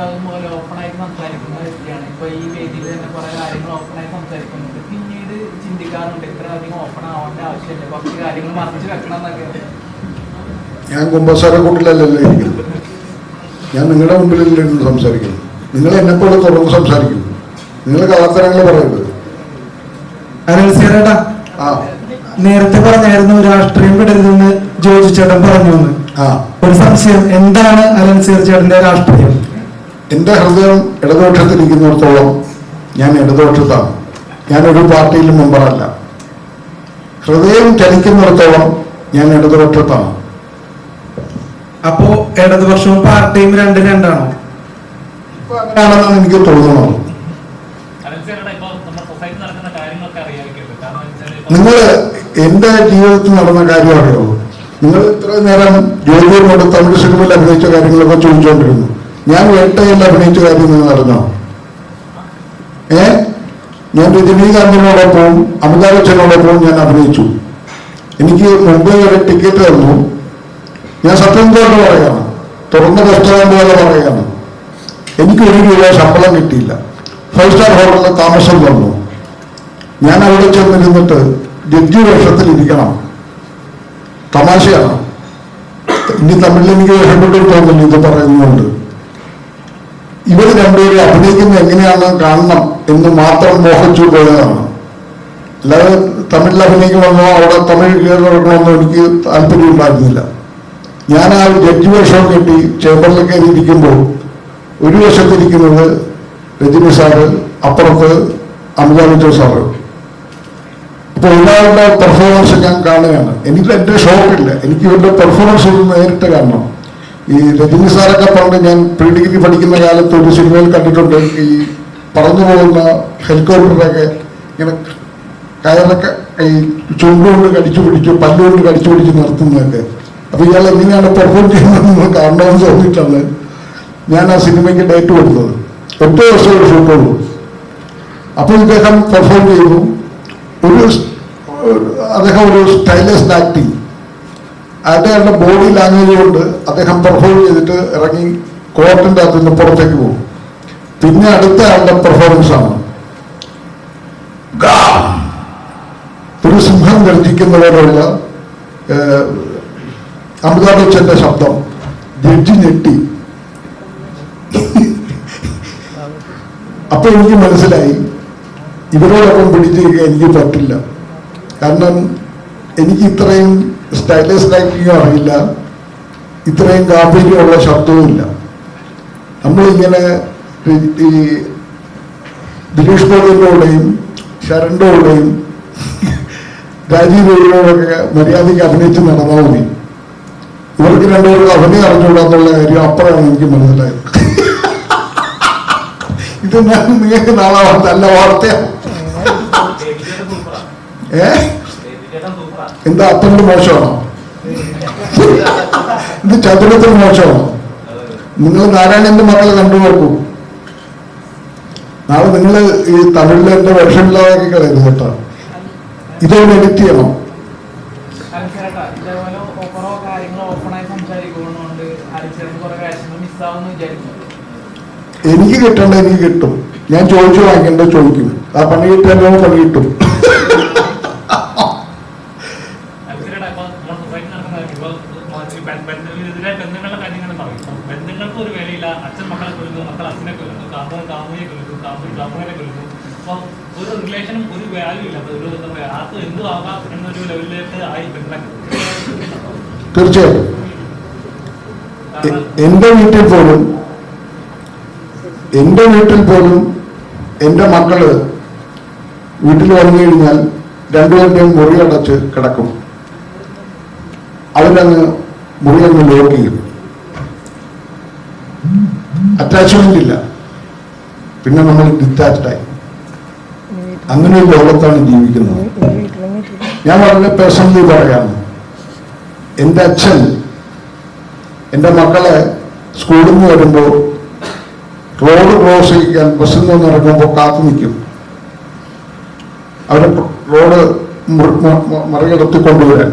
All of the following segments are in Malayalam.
അത് പോലെ ഓപ്പണായിട്ട് സംസാരിക്കുന്ന വ്യക്തിയാണ്. ഇപ്പൊ ഈ വേദിയിൽ തന്നെ കുറെ കാര്യങ്ങൾ ഓപ്പണായി സംസാരിക്കുന്നുണ്ട്. പിന്നീട് ചിന്തിക്കാറുണ്ട് ഇത്ര അധികം ഓപ്പൺ ആവേണ്ട ആവശ്യമില്ല. കുറച്ച് കാര്യങ്ങൾ മറച്ചു വെക്കണം എന്നൊക്കെ. ഞാൻ കുമ്പസാര കൂട്ടിലല്ലല്ലോ ഇരിക്കുന്നത്. ഞാൻ നിങ്ങളുടെ മുമ്പിലല്ലായിരുന്നു സംസാരിക്കുന്നത്. നിങ്ങൾ എന്നെപ്പോലെ തുറന്ന് സംസാരിക്കുന്നു. നിങ്ങൾ കള്ളത്തരങ്ങൾ പറയരുത്. അനിൽസേരേട്ടാ ആ. നേരത്തെ പറഞ്ഞായിരുന്നു രാഷ്ട്രീയം വിടരുതെന്ന് ജോജി ചേട്ടൻ പറഞ്ഞു എന്ന് ആ. ഒരു സംശയം എന്താണ് അലൻസീർ ചേട്ടന്റെ രാഷ്ട്രീയം? എന്റെ ഹൃദയം ഇടതുപക്ഷത്തിരിക്കുന്നിടത്തോളം ഞാൻ ഇടതുപക്ഷത്താണ്. ഞാനൊരു പാർട്ടിയിലും മെമ്പറല്ല. ഹൃദയം ചലിക്കുന്നിടത്തോളം ഞാൻ ഇടതുപക്ഷത്താണ്. അപ്പോ ഇടതുപക്ഷവും പാർട്ടിയും രണ്ടും രണ്ടാണോ? അങ്ങനെയാണെന്നാണ് എനിക്ക് തോന്നുന്നത് നിങ്ങൾ എന്റെ ജീവിതത്തിൽ നടന്ന കാര്യം അറിയോ നിങ്ങൾ ഇത്രയും നേരം ജോലിയോട് തമിഴ് സിനിമയിൽ അഭിനയിച്ച കാര്യങ്ങളൊക്കെ ചോദിച്ചുകൊണ്ടിരുന്നു. ഞാൻ വേട്ടയല്ല അഭിനയിച്ച നിന്ന് നടന്നോ ഏ? ഞാൻ രജനീകാന്തിനോടൊപ്പവും അമിതാഭ് ഞാൻ അഭിനയിച്ചു. എനിക്ക് മുംബൈ വരെ ടിക്കറ്റ് തന്നു. ഞാൻ സത്യം കൊണ്ട് പറയാണ്. തുറന്ന പുസ്തകം പോലെ പറയാണ്. എനിക്ക് ഒരു രൂപ ശമ്പളം കിട്ടിയില്ല. ഫൈവ് സ്റ്റാർ ഹോട്ടലിൽ താമസം തന്നു ഞാൻ അവിടെ ചെന്നിരുന്നിട്ട് ജഡ്ജി വേഷത്തിലിരിക്കണം തമാശയാണ്. ഇനി തമിഴിൽ എനിക്ക് വേഷപ്പെട്ടു തോന്നുന്നു ഇത് പറയുന്നുണ്ട് ഇവർ രണ്ടുപേരും അഭിനയിക്കുന്നത് എങ്ങനെയാണ് കാണണം എന്ന് മാത്രം മോഹിച്ചു പോയതാണ്. അല്ലാതെ തമിഴിൽ അഭിനയിക്കണമെന്നോ അവിടെ തമിഴ് കേരളമെന്നോ എനിക്ക് താല്പര്യം ഉണ്ടായിരുന്നില്ല. ഞാൻ ആ ഒരു ജഡ്ജി വേഷം കെട്ടി ചേംബറിൽ കയറി ഇരിക്കുമ്പോൾ ഒരു വശത്തിരിക്കുന്നത് രജനി സാറ് അപ്പുറത്ത് അമിതാഭ് ബച്ചൻ സാറ്. അപ്പൊ ഒരാളുടെ പെർഫോമൻസ് ഞാൻ കാണുകയാണ്. എനിക്ക് എന്റെ ഷോക്കില്ല. എനിക്ക് ഇവരുടെ പെർഫോമൻസ് ഒന്ന് നേരിട്ട് കാണണം. ഈ രജനി സാറൊക്കെ പണ്ട് ഞാൻ പ്രീ ഡിഗ്രി പഠിക്കുന്ന കാലത്ത് ഒരു സിനിമയിൽ കണ്ടിട്ടുണ്ട്. ഈ പറന്നു പോകുന്ന ഹെലികോപ്റ്ററൊക്കെ ഇങ്ങനെ കയറൊക്കെ ഈ ചുണ്ടുകൊണ്ട് കടിച്ചു പിടിച്ചു പല്ലുകൊണ്ട് കടിച്ചു പിടിച്ച് നിർത്തുന്നതൊക്കെ. അപ്പൊ ഇയാൾ എങ്ങനെയാണ് പെർഫോം ചെയ്യുന്നത് കാണണമെന്ന് തോന്നിയിട്ടാണ് ഞാൻ ആ സിനിമയ്ക്ക് ഡേറ്റ് കൊടുത്തത്. ഒറ്റ വർഷം ഒരു ഷൂട്ടുള്ളൂ അപ്പോൾ ഇദ്ദേഹം പെർഫോം ചെയ്തു. ഒരു- അദ്ദേഹം ഒരു സ്റ്റൈലസ് ആക്ടിങ്. അദ്ദേഹത്തിന്റെ ബോഡി ലാംഗ്വേജ് കൊണ്ട് അദ്ദേഹം പെർഫോം ചെയ്തിട്ട് ഇറങ്ങി കോർട്ടിന്റെ അകത്ത് നിന്ന് പുറത്തേക്ക് പോകും. പിന്നെ അടുത്ത ആളുടെ പെർഫോമൻസ് ആണ്! ഒരു സിംഹം ഗർജിക്കുന്ന പോലെയുള്ള ഏഹ്, അമിതാഭ് ബച്ചന്റെ ശബ്ദം ജഡ്ജി ഞെട്ടി. അപ്പൊ എനിക്ക് മനസ്സിലായി ഇവരോടൊപ്പം പിടിച്ചിരിക്കാൻ എനിക്ക് പറ്റില്ല. കാരണം എനിക്ക് ഇത്രയും സ്റ്റൈലസ് ലൈഫിങ്ങോ അറിയില്ല. ഇത്രയും ഗാംഭീര്യമുള്ള ശബ്ദവുമില്ല നമ്മളിങ്ങനെ ഈ- ദിലീഷ് പോളിന്റെയും ശരണ്ടോടെയും രാജീവ് ഗൗരിയോടൊക്കെ മര്യാദയ്ക്ക് അഭിനയിച്ച് നടന്നാൽ മതി. ഇവർക്ക് രണ്ടുപേരും അഭിനയം അറിഞ്ഞുകൂടാന്നുള്ള കാര്യം അപ്പുറമാണ് എനിക്ക് മനസ്സിലായത്. ഇത് ഞാൻ നിങ്ങൾക്ക് നാളെ അല്ല വാർത്തയാണ് ഡേവിഡേട്ടൻ എന്താ അപ്പന്റെ മോശമാണോ ഇത് ചതുരത്തിന് മോശമാണോ നിങ്ങൾ നാരായണന്റെ മക്കളെ കണ്ടുപോക്കൂ നാളെ നിങ്ങൾ ഈ തമിഴിലെ എന്റെ വിഷമില്ലാതാക്കി കളയുന്നു കേട്ടോ. ഇതോടെ എഡിറ്റ് ചെയ്യണം. എനിക്ക് കിട്ടണ്ട എനിക്ക് കിട്ടും. ഞാൻ ചോദിച്ചു വാങ്ങിക്കണ്ട ചോദിക്കും ആ പണി കിട്ടാനോ പണി കിട്ടും അലൻസിയറുടെ ഇപ്പൊ നമ്മുടെ സൊസൈറ്റി നടക്കുന്ന കാര്യം ഇപ്പൊ ഇച്ചിരി ഇതിലെ ബന്ധങ്ങളുടെ കാര്യങ്ങൾ പറയും. ബന്ധങ്ങൾക്ക് ഒരു വിലയില്ല അച്ഛൻ മക്കളെ കൊല്ലുന്നു മക്കൾ അച്ഛനെ കൊല്ലുന്നു കാമുകൻ കാമുകയെ കൊല്ലുന്നു കാമുകൻ കാമുകനെ കൊല്ലുന്നു. അപ്പൊ ഒരു റിലേഷനും ഒരു വാല്യൂ ഇല്ല. ഒരു എന്താ പറയാ ആർക്കും എന്തും ആകാം എന്നൊരു ലെവലിലേക്ക് ആയി ബന്ധങ്ങൾ തീർച്ചയായും. എന്റെ വീട്ടിൽ പോലും എന്റെ വീട്ടിൽ പോലും എന്റെ മക്കൾ വീട്ടിൽ വന്നു കഴിഞ്ഞാൽ രണ്ടുപേരുടെയും മുറി അടച്ച് കിടക്കും. അവരങ്ങ് മുറി അങ്ങ് ലോക്ക് ചെയ്യും. അറ്റാച്ച്മെന്റ് ഇല്ല. പിന്നെ നമ്മൾ ഡിറ്റാച്ച്ഡായി അങ്ങനെ ഒരു ലോകത്താണ് ജീവിക്കുന്നത്. ഞാൻ വളരെ പേഴ്സണലി പറയാം എന്റെ അച്ഛൻ എന്റെ മക്കളെ സ്കൂളിൽ നിന്ന് വരുമ്പോൾ റോഡ് ക്രോസ് ചെയ്യാൻ ബസ്സിൽ നിന്ന് ഇറങ്ങുമ്പോൾ കാത്തു നിൽക്കും. അവരെ റോഡ് മറികടത്തി കൊണ്ടുവരാൻ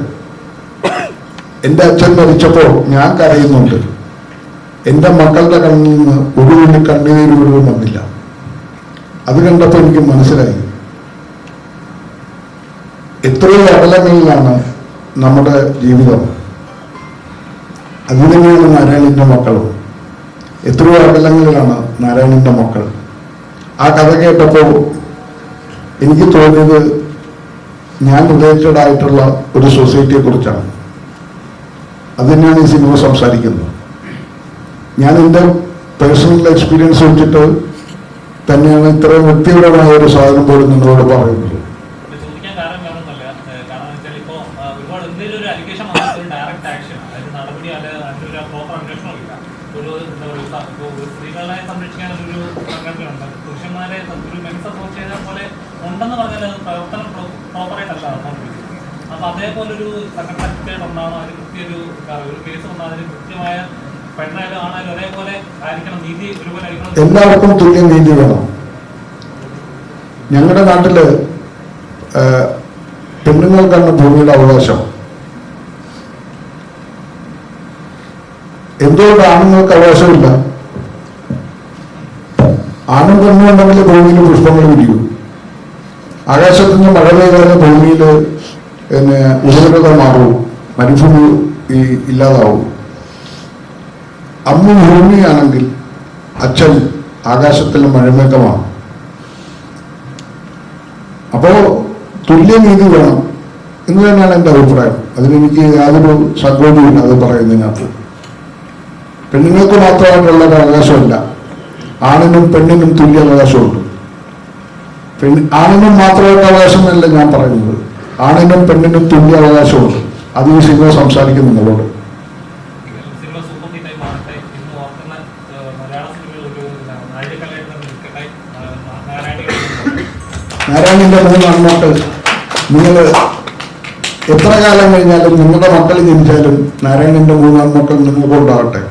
എന്റെ അച്ഛൻ മരിച്ചപ്പോൾ ഞാൻ കരയുന്നുണ്ട്. എന്റെ മക്കളുടെ കണ്ണിൽ നിന്ന് ഒരു തുള്ളി കണ്ണീര് വന്നില്ല. അത് കണ്ടപ്പോൾ എനിക്ക് മനസ്സിലായി. എത്രയോ അകലങ്ങളിലാണ് നമ്മുടെ ജീവിതം. അതിനെയാണ് നാരായണന്റെ മക്കളും. എത്രയോ അകലങ്ങളിലാണ് നാരായണന്റെ മക്കൾ. ആ കഥ കേട്ടപ്പോൾ എനിക്ക് തോന്നിയത് ഞാൻ ഉദ്ദേശിച്ചതായിട്ടുള്ള ഒരു സൊസൈറ്റിയെ കുറിച്ചാണ് അത് തന്നെയാണ് ഈ സിനിമ സംസാരിക്കുന്നത്. ഞാൻ എന്റെ പേഴ്സണൽ എക്സ്പീരിയൻസ് വെച്ചിട്ട് തന്നെയാണ് ഇത്രയും വ്യക്തിപരമായ ഒരു സാധനം പോലും നിങ്ങളോട് പറയുന്നത്. പുരുഷന്മാരെ ഒരു മെൻസ് അസോസിയേഷൻ പോലെ ഉണ്ടെന്ന് പറഞ്ഞാൽ പ്രവർത്തനം പ്രോപ്പറായിട്ടല്ല അപ്പൊ അതേപോലെ ഒരു സംഘടന ഒന്നാണോ അതിന് കൃത്യ ഒരു കേസ് വന്നാൽ അതിന് കൃത്യമായ പെണ്ണായാലും ആണായാലും ഒരേപോലെ ആയിരിക്കണം നീതി ഒരുപോലെ എല്ലാവർക്കും തുല്യ നീതി വേണം. ഞങ്ങളുടെ നാട്ടിൽ പെണ്ണുങ്ങൾക്കാണ് ഭൂമിയുടെ അവകാശം. എന്തുകൊണ്ട് ആണുങ്ങൾക്ക് അവകാശമില്ല? ആണും പെണ്ണും ഉണ്ടെങ്കിൽ ഭൂമിയിൽ പുഷ്പങ്ങൾ വിരിയൂ ആകാശത്തിന് മഴ പെയ്താലും ഭൂമിയിൽ പിന്നെ ഉപദ്രവത മാറും മരുഭൂമി ഈ ഇല്ലാതാവും. അമ്മ ഭൂമിയാണെങ്കിൽ അച്ഛൻ ആകാശത്തിൽ മഴമേഘമാണ്. അപ്പോ തുല്യനീതി വേണം എന്ന് തന്നെയാണ് എന്റെ അഭിപ്രായം. അതിലെനിക്ക് യാതൊരു സങ്കോചവുമില്ല അത് പറയുന്നതിനകത്ത്. പെണ്ണുങ്ങൾക്ക് മാത്രമായിട്ടുള്ള ഒരു അവകാശമല്ല. ആണിനും പെണ്ണിനും തുല്യ അവകാശമുണ്ട്. പെണ്ണ് ആണിനും മാത്രമായിട്ട് അവകാശമല്ല ഞാൻ പറയുന്നത്. ആണിനും പെണ്ണിനും തുല്യ അവകാശമുണ്ട്. അത് ഈ സിനിമ സംസാരിക്കും നിങ്ങളോട്. നാരായണിന്റെ അങ്ങോട്ട് നാരായണന്റെ മൂന്ന് അൺമക്കൾ നിങ്ങൾ എത്ര കാലം കഴിഞ്ഞാലും നിങ്ങളുടെ മക്കൾ ജനിച്ചാലും നാരായണന്റെ മൂന്ന് അൺമക്കൾ നിങ്ങൾക്ക് ഉണ്ടാവട്ടെ